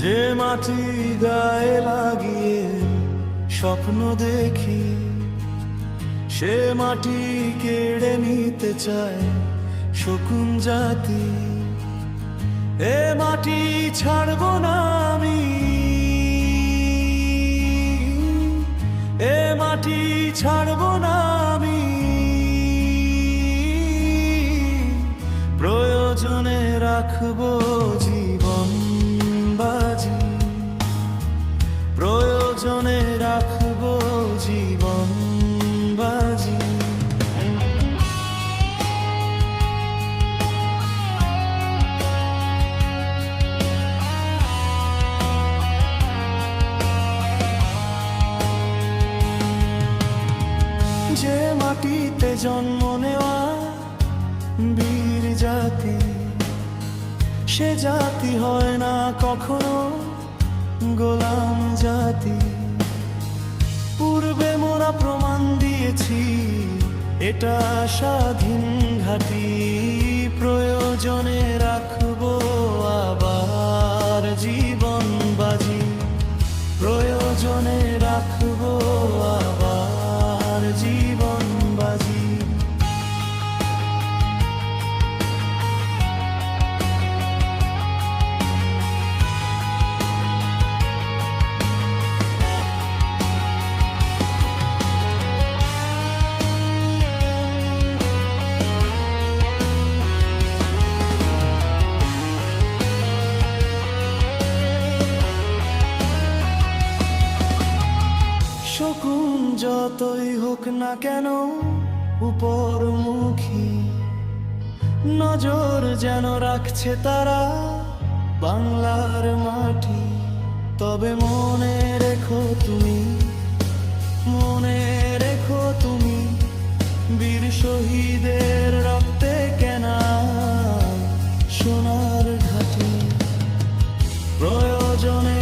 যে মাটি গায়ে লাগিয়ে স্বপ্ন দেখি, সে মাটি কেড়ে নিতে চায় শকুন জাতি। এ মাটি ছাড়ব না আমি, এ মাটি ছাড়ব না আমি। প্রয়োজনে রাখব রাখব জীবন বাজি। যে মাটিতে জন্ম নেওয়া বীর জাতি, সে জাতি হয় না কখনো গোলাম জাতি। দিয়েছি এটা স্বাধীন ঘাটি প্রয়োজনে শকুন যতই হোক না কেন উপরমুখী। নজর যেন রাখছে তারা বাংলার মাটি। তবে মনে রেখো তুমি, মনে রেখো তুমি বীর শহীদের রক্তে কেনা সোনার ঘাটি। প্রয়োজনে